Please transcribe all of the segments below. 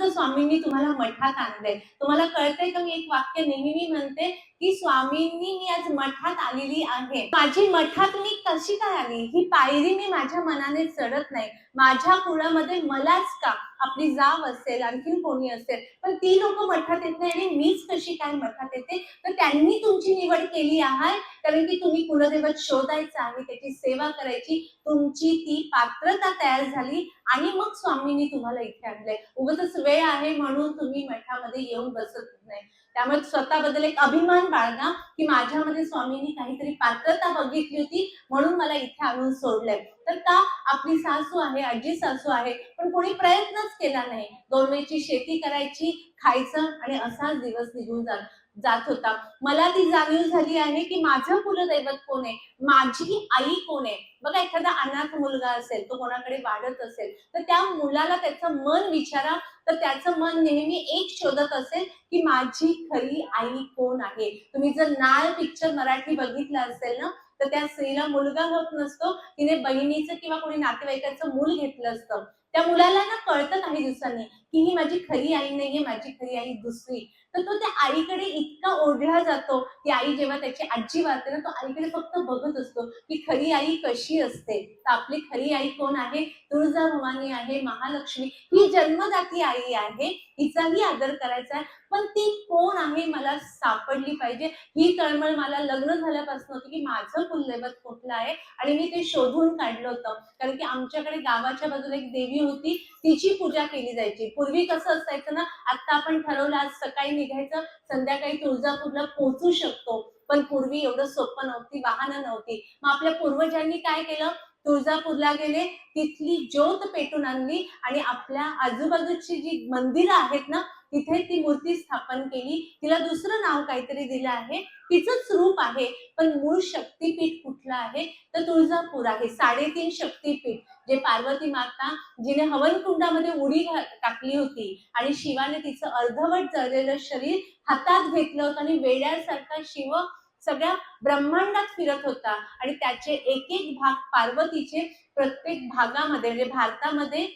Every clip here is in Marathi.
तर स्वामींनी तुम्हाला मठात आणलंय. तुम्हाला कळतंय का मी एक वाक्य नेहमी मी म्हणते? की स्वामींनी मी आज मठात आलेली आहे. माझी मठात मी कशी काय आली? ही पायरी मी माझ्या मनाने चढत नाही. माझ्या कुळामध्ये मलाच का? आपली जाव असेल आणखीन कोणी असेल. पण ती लोक मठात येत नाही आणि मीच कशी काय मठात येते? तर त्यांनी तुमची निवड केली आहे. कारण की तुम्ही कुलदैवत शोधायचं आहे त्याची सेवा करायची. तुमची ती पात्रता तयार झाली आणि मग स्वामींनी तुम्हाला इथे आणलंय. उगाच वेळ आहे म्हणून तुम्ही मठामध्ये येऊन बसत नाही. त्यामुळे स्वतःबद्दल एक अभिमान बाळगा की माझ्यामध्ये स्वामींनी काहीतरी पात्रता बघितली होती म्हणून मला इथे आणून सोडलंय. तर का? आपली सासू आहे आजी सासू आहे पण कोणी प्रयत्नच केला नाही. दोन शेती करायची खायचं आणि असाच दिवस निघून जात जात होता. मला ती जाणीव झाली आहे की माझं कुलदैवत कोण आहे? माझी आई कोण आहे? बघा एखादा अनाथ मुलगा असेल तो कोणाकडे वाढत असेल तर त्या मुलाला त्याचं मन विचारा. तर त्याचं मन नेहमी एक शोधत असेल की माझी खरी आई कोण आहे? तुम्ही जर नाळ पिक्चर मराठी बघितलं असेल ना तर त्या स्त्रीला मुलगा होत नसतो. तिने बहिणीचं किंवा कोणी नातेवाईकाचं मूल घेतलं असतं. त्या मुलाला ना कळतं काही दिवसांनी की ही माझी खरी आई नाहीये माझी खरी आई दुसरी. तर तो त्या आईकडे इतका ओढला जातो की आई जेव्हा त्याची आजी वारते ना तो आईकडे फक्त बघत असतो की खरी आई कशी असते. तर आपली खरी आई कोण आहे? तुळजा भवानी आहे महालक्ष्मी. ही जन्मदाती आई आहे हिचाही आदर करायचा आहे. पण ती कोण आहे मला सापडली पाहिजे? ही तळमळ मला लग्न झाल्यापासून होती की माझं कुलदैवत कुठलं आहे? आणि मी ते शोधून काढलं होतं. कारण की आमच्याकडे गावाच्या बाजूला एक देवी होती तिची पूजा केली जायची. पूर्वी कसं असायचं ना आता आपण ठरवलं आज सकाळी निघायचं संध्याकाळी तुळजापूरला पोहोचू शकतो. पण पूर्वी एवढं सोपं नव्हती वाहनं नव्हती. मग आपल्या पूर्वजांनी काय केलं? तुळजापूरला गेले तिथली ज्योत पेटून आणली आणि आपल्या आजूबाजूची जी मंदिरं आहेत ना तिथे ती मूर्ती स्थापन केली. तिला दुसरं नाव काहीतरी दिलं आहे. तिचंच रूप आहे पण मूळ शक्तीपीठ कुठलं आहे? तर तुळजापूर आहे साडेतीन शक्तीपीठ जे पार्वती माता जिने हवनकुंडामध्ये उडी टाकली होती. आणि शिवाने तिचं अर्धवट जळलेलं शरीर हातात घेतलं होतं आणि वेड्यासारखा शिव सगळ्या ब्रह्मांडात फिरत होता. आणि त्याचे एक एक भाग पार्वतीचे प्रत्येक भागामध्ये म्हणजे भारतामध्ये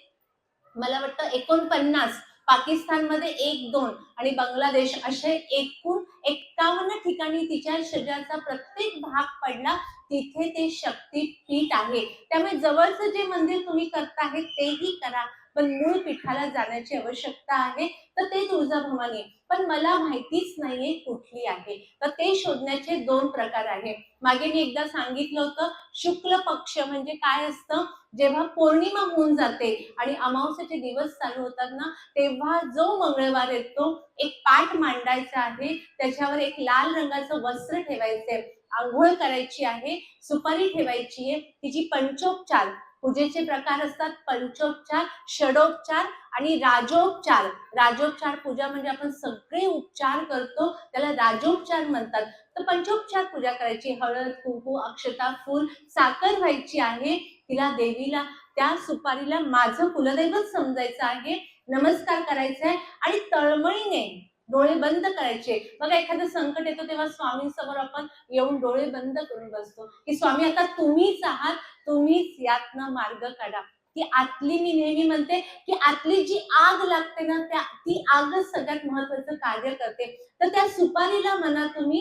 मला वाटतं एकोणपन्नास पाकिस्तानमध्ये एक दोन आणि बांगलादेश असे एकूण एक्कावन्न ठिकाणी तिच्या शरीराचा प्रत्येक भाग पडला तिथे ते शक्तीपीठ आहे. त्यामुळे जवळचं जे मंदिर तुम्ही करता आहे तेही करा. पण मूळ पीठाला जाण्याची आवश्यकता आहे तर ते तुळजाभवानी आहे. पण मला माहितीच नाहीये कुठली आहे. तर ते शोधण्याचे दोन प्रकार आहे मागे मी एकदा सांगितलं होतं शुक्ल पक्ष म्हणजे काय असतं? जेव्हा पौर्णिमा होऊन जाते आणि अमावस्याचे दिवस चालू होतात ना तेव्हा जो मंगळवार येतो एक पाठ मांडायचा आहे. त्याच्यावर एक लाल रंगाचं वस्त्र ठेवायचंय आंघोळ करायची आहे सुपारी ठेवायची आहे. तिची पंचोपचार पूजेचे प्रकार असतात पंचोपचार षडोपचार आणि राजोपचार. राजोपचार पूजा म्हणजे आपण सगळे उपचार करतो त्याला राजोपचार म्हणतात. तर पंचोपचार पूजा करायची हळद कुंकू अक्षता फूल साखर व्हायची आहे तिला देवीला. त्या सुपारीला माझं कुलदैवत समजायचं आहे नमस्कार करायचा आहे आणि तळमळीने डोळे बंद करायचे. बघा एखादं संकट येतो तेव्हा स्वामींसमोर आपण येऊन डोळे बंद करून बसतो. की स्वामी आता तुम्हीच आहात तुम्हीच यातनं मार्ग काढा. ती आतली मी नेहमी म्हणते की आतली जी आग लागते ना त्या ती आगच सगळ्यात महत्वाचं कार्य करते. तर त्या सुपारीला म्हणा तुम्ही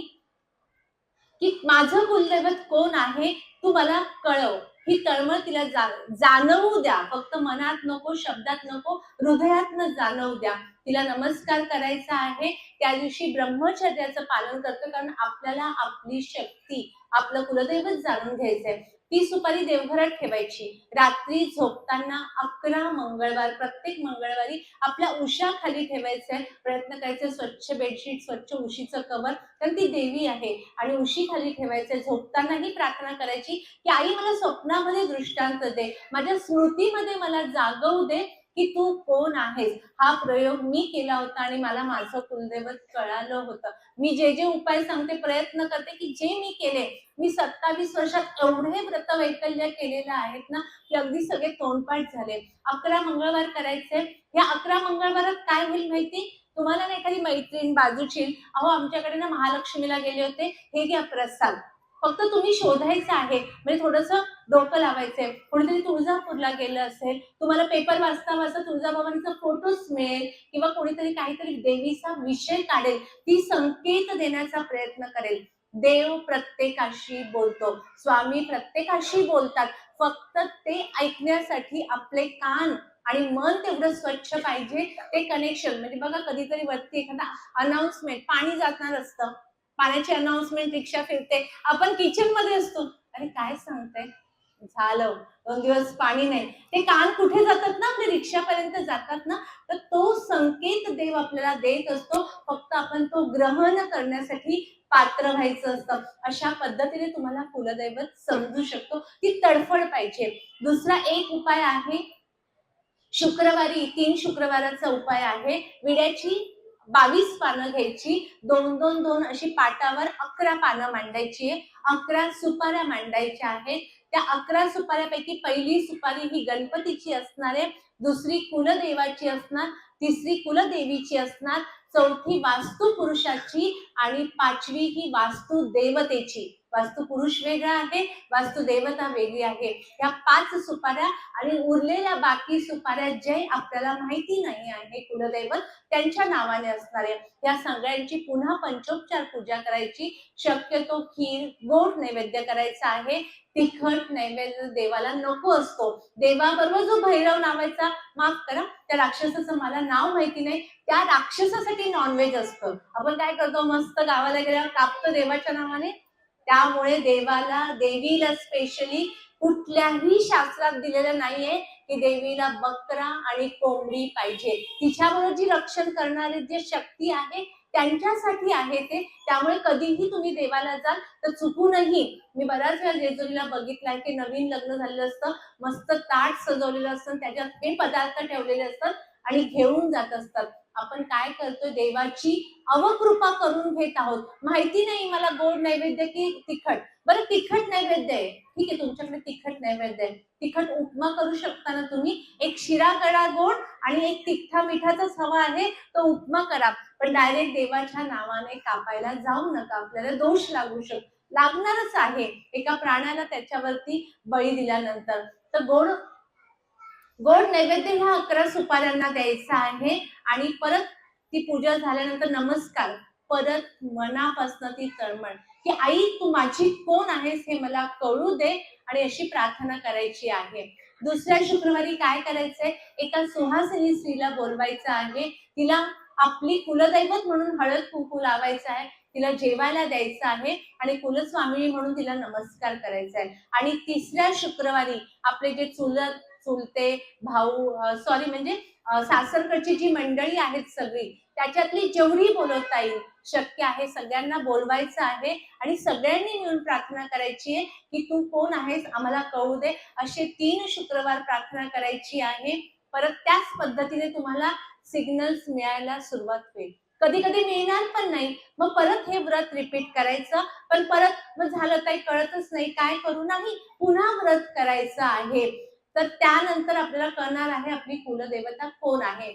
की माझं कुलदैवत कोण आहे तू मला कळव. ही तळमळ तिला जाणवू द्या. फक्त मनात नको शब्दात नको हृदयातनं जाणवू द्या. तिला नमस्कार करायचा आहे. त्या दिवशी ब्रह्मचर्याचं पालन करतो कारण आपल्याला आपली शक्ती आपलं कुलदैवत जाणून घ्यायचंय. ती सुपारी देवघरात ठेवायची. रात्री झोपताना अकरा मंगळवार प्रत्येक मंगळवारी आपल्या उशा खाली ठेवायचे प्रयत्न करायचे स्वच्छ बेडशीट स्वच्छ उशीचं कवर कारण ती देवी आहे. आणि उशी खाली ठेवायचे झोपतानाही प्रार्थना करायची की आई मला स्वप्नामध्ये दृष्टांत दे. माझ्या स्मृतीमध्ये मला जागवू दे. की तू कोण आहेस? हा प्रयोग मी केला होता आणि मला माझं कुलदैवत कळालं होतं. मी जे जे उपाय सांगते प्रयत्न करते की जे मी केले मी सत्तावीस वर्षात एवढे व्रत वैकल्य केलेलं आहेत ना की अगदी सगळे तोंडपाठ झाले. अकरा मंगळवार करायचे. या अकरा मंगळवारात काय होईल माहिती? तुम्हाला ना एखादी मैत्रीण बाजूची अहो आमच्याकडे ना महालक्ष्मीला गेले होते. हे घ्या प्रसाद. फक्त तुम्ही शोधायचं आहे. म्हणजे थोडस डोकं लावायचंय. कोणीतरी तुळजापूरला गेलं असेल तुम्हाला पेपर वाचता वाचता तुळजाभवानीचा फोटोच मिळेल किंवा कोणीतरी काहीतरी देवीचा विषय काढेल ती संकेत देण्याचा प्रयत्न करेल. देव प्रत्येकाशी बोलतो. स्वामी प्रत्येकाशी बोलतात. फक्त ते ऐकण्यासाठी आपले कान आणि मन तेवढं स्वच्छ पाहिजे ते कनेक्शन म्हणजे बघा कधीतरी वरती एखादा अनाउन्समेंट पाणी जाणार असतं. पाण्याची अनाउन्समेंट रिक्षा फिरते. आपण किचनमध्ये असतो. अरे काय सांगते झालं. दोन दिवस पाणी नाही. ते कान कुठे जातात ना? ते रिक्षापर्यंत जातात ना? तर तो संकेत देव आपल्याला देत असतो. फक्त आपण तो ग्रहण करण्यासाठी पात्र व्हायचं असतं. अशा पद्धतीने तुम्हाला कुलदैवत समजू शकतो. ती तडफड पाहिजे. दुसरा एक उपाय आहे. शुक्रवारी तीन शुक्रवाराचा उपाय आहे. विड्याची बावीस पानं घ्यायची. दोन दोन दोन अशी पाटावर अकरा पानं मांडायची आहे. अकरा सुपाऱ्या मांडायच्या आहेत. त्या अकरा सुपाऱ्यापैकी पहिली सुपारी ही गणपतीची असणार आहे. दुसरी कुलदेवाची असणार तिसरी कुलदेवीची असणार चौथी वास्तू पुरुषाची आणि पाचवी ही वास्तू देवतेची वास्तू पुरुष वेगळा आहे वास्तू देवता वेगळी आहे. या पाच सुपाऱ्या आणि उरलेल्या बाकी सुपाऱ्या जे आपल्याला माहिती नाही आहे कुलदैवत त्यांच्या नावाने असणारे. या सगळ्यांची पुन्हा पंचोपचार पूजा करायची. शक्यतो खीर गोड नैवेद्य करायचा आहे. तिखट नैवेद्य देवाला नको असतो. देवाबरोबर जो भैरव नावाचा माफ करा त्या राक्षसाचं मला नाव माहिती नाही. त्या राक्षसासाठी नॉनव्हेज असतं. आपण काय करतो मस्त गावाला गेल्यावर कापतो देवाच्या नावाने. त्यामुळे देवाला देवीला स्पेशली कुठल्याही शास्त्रात दिलेलं नाहीये की देवीला बकरा आणि कोंबडी पाहिजे. तिच्याबरोबर जी रक्षण करणारी जी शक्ती आहे त्यांच्यासाठी आहे ते. त्यामुळे कधीही तुम्ही देवाला जाल तर चुकूनही मी बऱ्याच वेळा जेजुरीला बघितलाय की नवीन लग्न झालेलं असतं मस्त ताट सजवलेलं असतं त्याच्यात हे पदार्थ ठेवलेले असतात आणि घेऊन जात असतात. आपण काय करतोय? देवाची अवकृपा करून घेत आहोत. माहिती नाही मला गोड नैवेद्य की तिखट? बरं तिखट नैवेद्य आहे. ठीक आहे तुमच्याकडे तिखट नैवेद्य आहे. तिखट उपमा करू शकता ना तुम्ही एक शिरा करा गोड आणि एक तिखा मिठाचाच हवा आहे तो उपमा करा. पण डायरेक्ट देवाच्या नावाने कापायला जाऊ नका. आपल्याला दोष लागू शकतो लागणारच आहे. एका प्राण्याला त्याच्यावरती बळी दिल्यानंतर. तर गोड गोड नैवेद्य ह्या अकरा सुपाऱ्यांना द्यायचा आहे. आणि परत ती पूजा झाल्यानंतर नमस्कार. परत मनापासून ती तळमळ. की आई तू माझी कोण आहेस हे मला कळू दे आणि अशी प्रार्थना करायची आहे. दुसऱ्या शुक्रवारी काय करायचंय? एका सुहासिनी स्त्रीला बोलवायचं आहे. तिला आपली कुलदैवत म्हणून हळद कुंकू लावायचं आहे. तिला जेवायला द्यायचं आहे आणि कुलस्वामिनी म्हणून तिला नमस्कार करायचा आहे. आणि तिसऱ्या शुक्रवारी आपले जे चुलत चुलते भाऊ सॉरी म्हणजे सासरकडची जी मंडळी आहेत सगळी त्याच्यातली जेवढी बोलवता येईल शक्य आहे सगळ्यांना बोलवायचं आहे आणि सगळ्यांनी मिळून प्रार्थना करायची आहे की तू कोण आहेस आम्हाला कळू दे असे तीन शुक्रवार प्रार्थना करायची आहे. परत त्याच पद्धतीने तुम्हाला सिग्नल्स मिळायला सुरुवात होईल. कधी कधी मिळणार पण नाही. मग परत हे व्रत रिपीट करायचं. पण परत मग झालं काही कळतच नाही काय करू नाही पुन्हा व्रत करायचं आहे. तर त्यानंतर आपल्याला कळणार आहे आपली कुलदेवता कोण आहे.